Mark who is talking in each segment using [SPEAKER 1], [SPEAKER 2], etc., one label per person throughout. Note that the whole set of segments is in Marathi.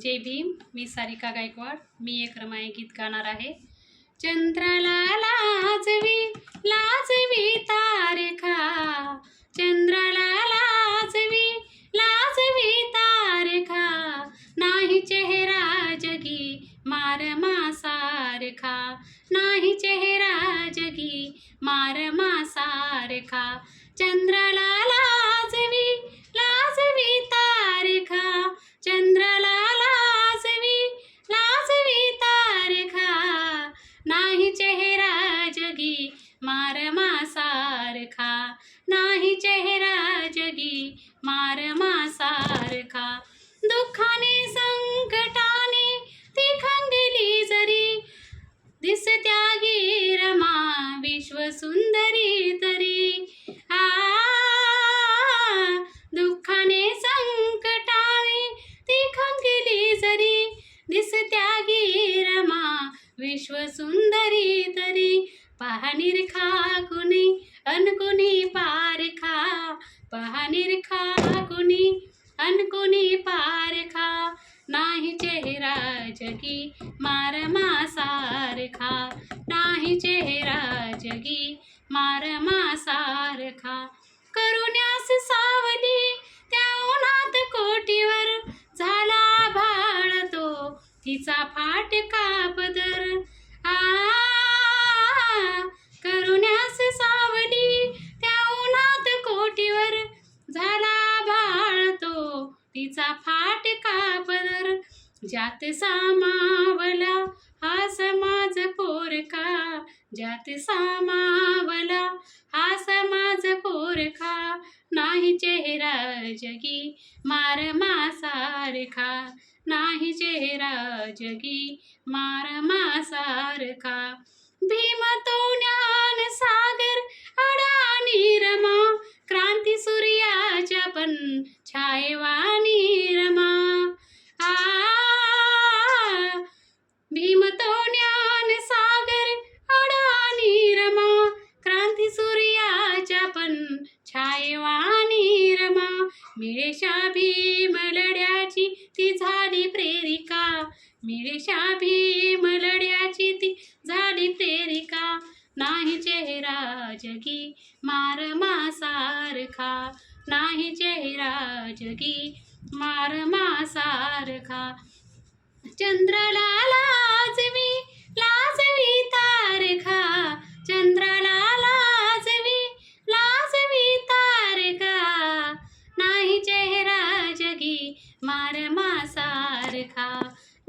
[SPEAKER 1] जय भीम मी सारिका गायकवाड. मी एक रमाई गीत गाणार आहे. चंद्राला लाजवी लाजवी तारखा चंद्राला लाजवी लाजवी तारखा नाही चेहरा जगी मारमा सारखा नाही चेहरा जगी मारमा सारखा चंद्राला मारमा सारखा नाही चेहरा जगी मारमा सारखा दुःखाने संकटा पाहणीर खा कुणी अन कुणी पारखा पाहणीर खा कुणी पारखा नाही चेहरा जगी मारमा सारखा नाही चेहरा जगी मारमा सारखा करुण्यास सावली त्या उन्हात कोटीवर झाला भाळ तो तिचा फाटका पदर आ तिचा फाटका पदर ज्यात सामावला हा समाज पोरखा ज्यात सामावला हा समाज पोरखा नाही चेहरा जगी मार सारखा नाही चेहरा जगी मार सारखा भीम तो ज्ञान सागर अडानी रमा क्रांती सूर्याच्या पण छा मिळेशा भीम लढ्याची ती झाली प्रेरिका. मिळेशा भीम लढ्याची ती झाली प्रेरिका. नाही चेहरा जगी मार मासारखा. नाही चेहरा जगी मार मासारखा. चंद्राला लाजवी लाज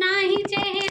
[SPEAKER 1] नाही चेहरा